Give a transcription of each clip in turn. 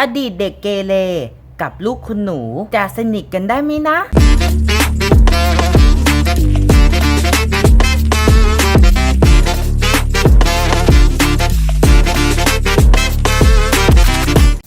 อดีตเด็กเกเรกับลูกคุณหนูจะสนิทกันได้ไหมนะ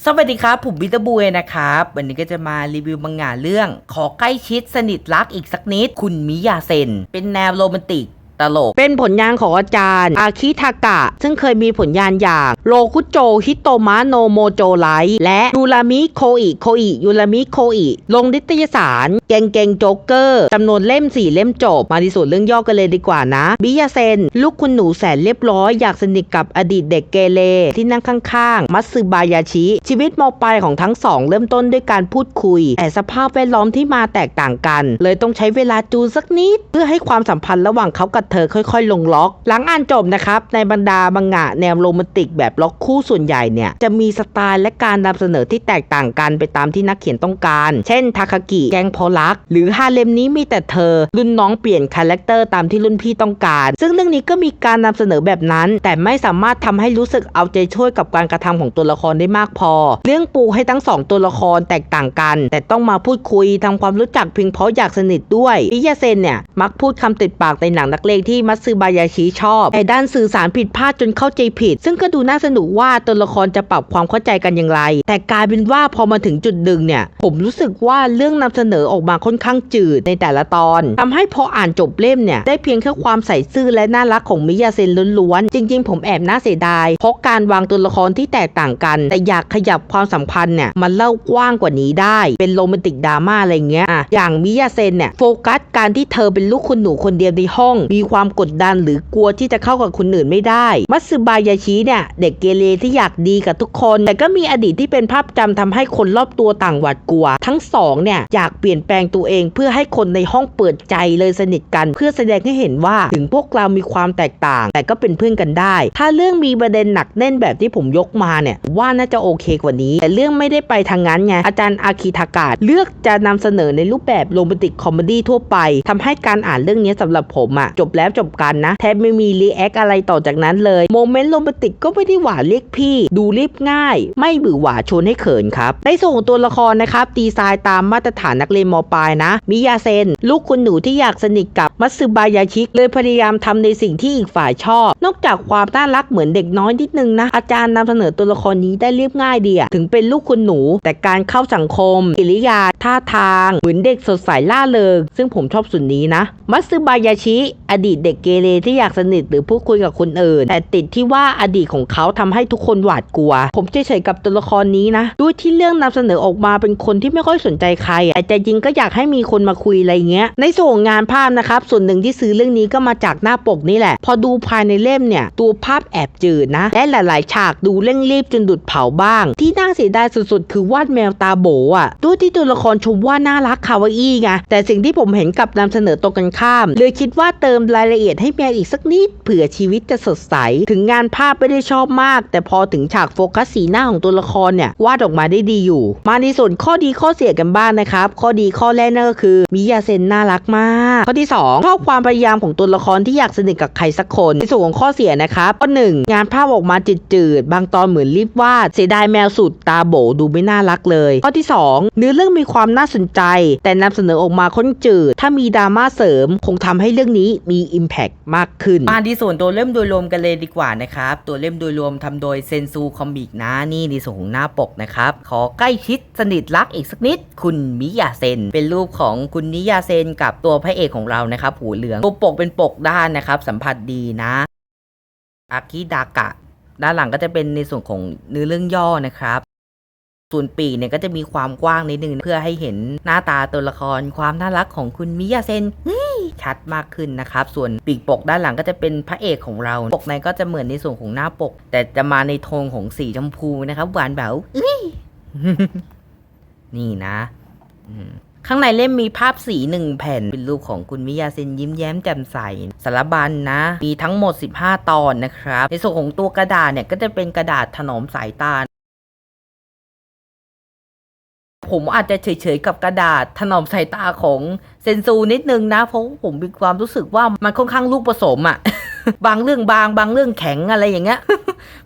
สวัสดีครับ ผมบิตบุยนะครับ วันนี้ก็จะมารีวิวมังงะเรื่อง ขอใกล้ชิดสนิทรักอีกสักนิด คุณมิยาเซน เป็นแนวโรแมนติก ตลก เป็นผลงานของอาจารย์ อาคิทากะ ซึ่งเคยมีผลงานอย่างโรคุโจฮิโตมะโนโมโจไลและยูรามิโคอิโคอิยูรามิโคอิลงนิตยสารเกงเกงโจ๊กเกอร์จำนวนเล่ม4เล่มจบ มาที่ส่วนเรื่องย่อกันเลยดีกว่านะบิยาเซน ลูกคุณหนูแสนเรียบร้อยอยากสนิทกับอดีตเด็กเกเรที่นั่งข้างๆ มัตสึบายาชิ ชีวิตมปลายของทั้งสองเริ่มต้นด้วยการพูดคุย แต่สภาพแวดล้อมที่มาแตกต่างกัน เลยต้องใช้เวลาจูนสักนิด เพื่อให้ความสัมพันธ์ระหว่างเขากับเธอค่อย ๆ ลงล็อก หลังอ่านจบนะครับในบรรดาบังงะแนวโรแมนติกแบบล็อกคู่ส่วนใหญ่เนี่ยจะมีสไตล์และการนำเสนอที่แตกต่างกันไปตามที่นักเขียนต้องการ เช่นทาคากิแกงพอลัก หรือฮาเลมนี้มีแต่เธอ รุ่นน้องเปลี่ยนคาแรคเตอร์ตามที่รุ่นพี่ต้องการ ซึ่งเรื่องนี้ก็มีการนำเสนอแบบนั้น แต่ไม่สามารถทำให้รู้สึกเอาใจช่วยกับการกระทำของตัวละครได้มากพอ เรื่องปูให้ทั้งสองตัวละครแตกต่างกัน แต่ต้องมาพูดคุยทำความรู้จักเพียงเพราะอยากสนิทด้วยอิยาเซนเนี่ยมักพูดคำติดปากในหนังนักเลงที่มัตสึบายาชิชอบ แต่ด้านสื่อสารผิดพลาดจนเข้าใจผิด ซึ่งก็ดูน่าสนุกว่าตัวละครจะปรับความเข้าใจกันอย่างไร แต่กลายเป็นว่าพอมาถึงจุดหนึ่งเนี่ย ผมรู้สึกว่าเรื่องนำเสนอออกมาค่อนข้างจืดในแต่ละตอนทำให้พออ่านจบเล่มเนี่ยได้เพียงแค่ความใส่ซื่อและน่ารักของมิยาเซนล้วนๆ จริง ๆ ผมแอบน่าเสียดาย เพราะการวางตัวละครที่แตกต่างกัน แต่อยากขยับความสัมพันธ์เนี่ยมันเล่ากว้างกว่านี้ได้ เป็นโรแมนติกดราม่าอะไรเงี้ยอะอย่างมิยาเซนเนี่ยโฟกัสการที่เธอเป็นลูกคุณหนูคนเดียวในห้อง มีความกดดันหรือกลัวที่จะเข้ากับคนอื่นไม่ได้ มัตสึบายาชิเนี่ยเด็กเกเรที่อยากดีกับทุกคน แต่ก็มีอดีตที่เป็นภาพจำทำให้คนรอบตัวต่างหวาดกลัว ทั้งสองเนี่ยอยากเปลี่ยนแปลงตัวเอง เพื่อให้คนในห้องเปิดใจเลยสนิทกัน เพื่อแสดงให้เห็นว่าถึงพวกเรามีความแตกต่าง แต่ก็เป็นเพื่อนกันได้ ถ้าเรื่องมีประเด็นหนักแน่นแบบที่ผมยกมาเนี่ยว่าน่าจะโอเคกว่านี้ แต่เรื่องไม่ได้ไปทางนั้นไงอาจารย์อาคิทากาศเลือกจะนำเสนอในรูปแบบโรแมนติกคอมเมดี้ทั่วไปทำให้การอ่านเรื่องนี้สำหรับผมอะจบแล้วจบกันนะ แทบไม่มีรีแอคอะไรต่อจากนั้นเลยโมเมนต์โรแมนติกก็ไม่ได้หวานเรียกพี่ ดูรีบง่าย ไม่บือหวาชวนให้เขินครับในส่วนของตัวละครนะครับดีไซน์ตามมาตรฐานนักเรียนมปลายนะ มิยาเซน ลูกคุณหนูที่อยากสนิทกับมัตสึบายาชิเลยพยายามทำในสิ่งที่อีกฝ่ายชอบ นอกจากความน่ารักเหมือนเด็กน้อยนิดนึงนะ อาจารย์นำเสนอตัวละครนี้ได้เรียบง่ายดีอะถึงเป็นลูกคุณหนู แต่การเข้าสังคมกิริยาท่าทาง เหมือนเด็กสดใสล่าเริงซึ่งผมชอบส่วนนี้นะ มัตสึบายาชิอดีตเด็กเกเรที่อยากสนิทหรือพูดคุยกับคนอื่น แต่ติดที่ว่าอดีตของเขาทำให้ทุกคนหวาดกลัว ผมเฉยๆกับตัวละครนี้นะด้วยที่เรื่องนำเสนอออกมาเป็นคนที่ไม่ค่อยสนใจใครแต่ใจจริงก็อยากให้มีคนมาคุยอะไรเงี้ย ในส่วนงงานภาพนะครับ ส่วนหนึ่งที่ซื้อเรื่องนี้ก็มาจากหน้าปกนี่แหละ พอดูภายในเล่มเนี่ย ตัวภาพแอบจืดนะ และหลาย ๆ ฉากดูเร่งรีบจนดุดเผาบ้าง ที่น่าเสียดายสุด ๆ คือวาดแมวตาโบอะด้วยที่ตัวละครชมว่าน่ารักคาวาอี้ไงแต่สิ่งที่ผมเห็นกับนำเสนอตรงกันข้ามเลยคิดว่าเติมรายละเอียดให้แมวอีกสักนิดเผื่อชีวิตจะสดใส ถึงงานภาพไม่ได้ชอบมาก แต่พอถึงฉากโฟกัสสีหน้าของตัวละครเนี่ยวาดออกมาได้ดีอยู่ มาในส่วนข้อดีข้อเสียกันบ้างนะครับ ข้อดีข้อแรกนั่นก็คือมิยาเซนน่ารักมาก ข้อที่ 2 ชอบความพยายามของตัวละครที่อยากสนิทกับใครสักคน ในส่วนของข้อเสียนะครับข้อหนึ่งงานภาพออกมาจืดๆบางตอนเหมือนรีบวาดเสียดายแมวสุดตาโบดูไม่น่ารักเลย ข้อที่ 2 เนื้อเรื่องมีความน่าสนใจ แต่นำเสนอออกมาค่อนจืด ถ้ามีดราม่าเสริม คงทำให้เรื่องนี้มีี Impact มากขึ้น มาที่ส่วนตัวเล่มโดยรวมกันเลยดีกว่านะครับ ตัวเล่มโดยรวมทำโดยเซนซูคอมิกนะนี่ในส่วนของหน้าปกนะครับ ขอใกล้ชิดสนิทรักอีกสักนิด คุณมิยาเซน เป็นรูปของคุณนิยาเซนกับตัวพระเอกของเรานะครับหูเหลืองตัวปกเป็นปกด้านนะครับ สัมผัสดีนะอากิดากะ ด้านหลังก็จะเป็นในส่วนของเนื้อเรื่องย่อนะครับส่วนปีกเนี่ยก็จะมีความกว้างนิดนึงเพื่อให้เห็นหน้าตาตัวละครความน่ารักของคุณมิยาเซน ชัดมากขึ้นนะครับ ส่วนปีกปกด้านหลังก็จะเป็นพระเอกของเรา ปกในก็จะเหมือนในส่วนของหน้าปก แต่จะมาในโทนของสีชมพูนะครับ หวานแบบนี่นะข้างในเล่มมีภาพสีหนึ่งแผ่น เป็นรูปของคุณมิยาเซนยิ้มแย้มแจ่มใสสารบัญนะมีทั้งหมด 15 ตอนนะครับ ในส่วนของตัวกระดาษเนี่ยก็จะเป็นกระดาษถนอมสายตา ผมอาจจะเฉยๆกับกระดาษถนอมสายตาของเซนซูนิดนึงนะ เพราะผมมีความรู้สึกว่ามันค่อนข้างลูกผสมอะบางเรื่องบางบางเรื่องแข็งอะไรอย่างเงี้ย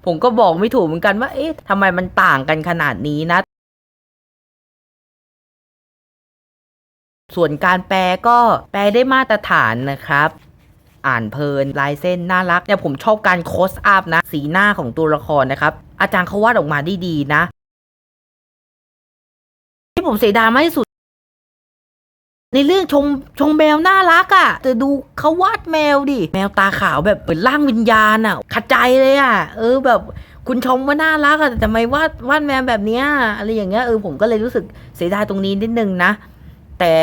ผมก็บอกไม่ถูกเหมือนกันว่า เอ๊ะทำไมมันต่างกันขนาดนี้นะ ส่วนการแปลก็แปลได้มาตรฐานนะครับอ่านเพลินลายเส้นน่ารักเนี่ยผมชอบการโคสอัพนะ สีหน้าของตัวละครนะครับ อาจารย์เขาวาดออกมาได้ดีนะ ที่ผมเสียดายมากที่สุด ในเรื่องชงชงแมวน่ารักอะ่ะ แต่ดูเขาวาดแมวดิ แมวตาขาวแบบเหมือนร่างวิญญาณอะ่ะขัดใจเลยอะ่ะ เออแบบคุณชมว่าน่ารักอะ่ะแต่ทำไมวาดวาดแมวแบบเนี้ยอะไรอย่างเงี้ยเออผมก็เลยรู้สึกเสียดายตรงนี้นิดนึงนะ แต่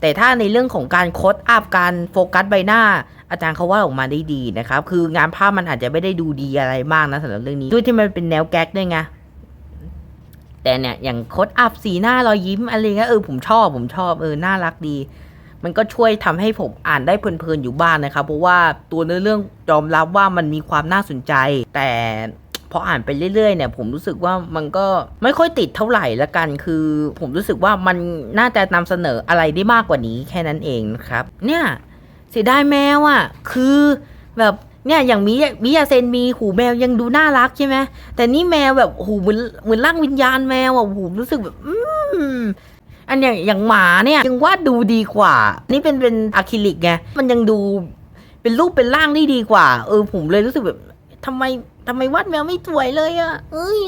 แต่ถ้าในเรื่องของการโคดอัพการโฟกัสใบหน้า อาจารย์เขาวาดออกมาได้ดีนะครับ คืองานภาพมันอาจจะไม่ได้ดูดีอะไรมากนะสำหรับเรื่องนี้ด้วยที่มันเป็นแนวแก๊กด้วยไง แต่เนี่ยอย่างโคดอัพสีหน้ารอยยิ้มอะไรเงี้ยเออผมชอบผมชอบเออน่ารักดี มันก็ช่วยทำให้ผมอ่านได้เพลินๆอยู่บ้างนะครับ เพราะว่าตัวเนื้อเรื่องยอมรับว่ามันมีความน่าสนใจ แต่พออ่านไปเรื่อยๆเนี่ยผมรู้สึกว่ามันก็ไม่ค่อยติดเท่าไหร่ละกัน คือผมรู้สึกว่ามันน่าจะนำเสนออะไรได้มากกว่านี้แค่นั้นเองนะครับ เนี่ยเสียดายแมวอะ่ะคือแบบ เนี่ยอย่างมิยมิยาเซนมีหูแมวยังดูน่ารักใช่ไหมแต่นี่แมวแบบหูเหมือนเหมือนร่างวิญญาณแมวอะหูรู้สึกแบบอืมอันอย่างอย่างหมาเนี่ยยังวาดดูดีกว่า นี่เป็นเป็นอะคริลิกไงมันยังดูเป็นรูปเป็นร่างได้ดีกว่า เออผมเลยรู้สึกแบบทำไมทำไมวาดแมวไม่สวยเลยอะ่ะเอ้ย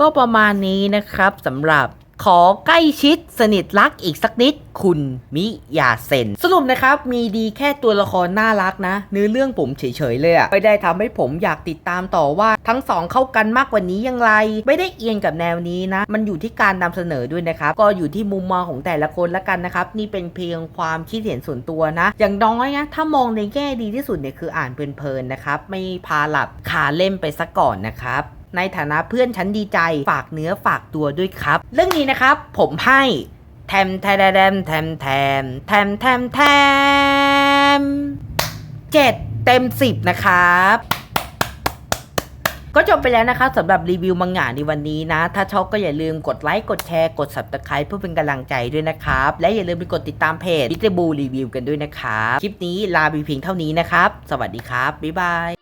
ก็ประมาณนี้นะครับสำหรับ ขอใกล้ชิดสนิทรักอีกสักนิด คุณมิยาเซน สรุปนะครับ มีดีแค่ตัวละครน่ารักนะ เนื้อเรื่องผมเฉยๆเลยอะไม่ได้ทำให้ผมอยากติดตามต่อว่าทั้งสองเข้ากันมากกว่านี้อย่างไร ไม่ได้เอียงกับแนวนี้นะ มันอยู่ที่การนำเสนอด้วยนะครับ ก็อยู่ที่มุมมองของแต่ละคนละกันนะครับ นี่เป็นเพียงความคิดเห็นส่วนตัวนะ อย่างน้อยนะถ้ามองในแง่ดีที่สุดเนี่ยคืออ่านเพลินๆนะครับไม่พาหลับขาเล่มไปซะก่อนนะครับ ในฐานะเพื่อนฉันดีใจฝากเนื้อฝากตัวด้วยครับ เรื่องนี้นะครับผมให้แทมแทมแทมแทมแทมแทมแทมแทมเจ็ดเต็มสิบนะครับก็จบไปแล้วนะครับสำหรับรีวิวมังงะในวันนี้นะ ถ้าชอบก็อย่าลืมกดไลค์ กดแชร์ กด subscribe เพื่อเป็นกำลังใจด้วยนะครับ และอย่าลืมไปกดติดตามเพจ b i t บูรีวิวกันด้วยนะครับ คลิปนี้ลาไปเพียงเท่านี้นะครับ สวัสดีครับ บ๊ายบาย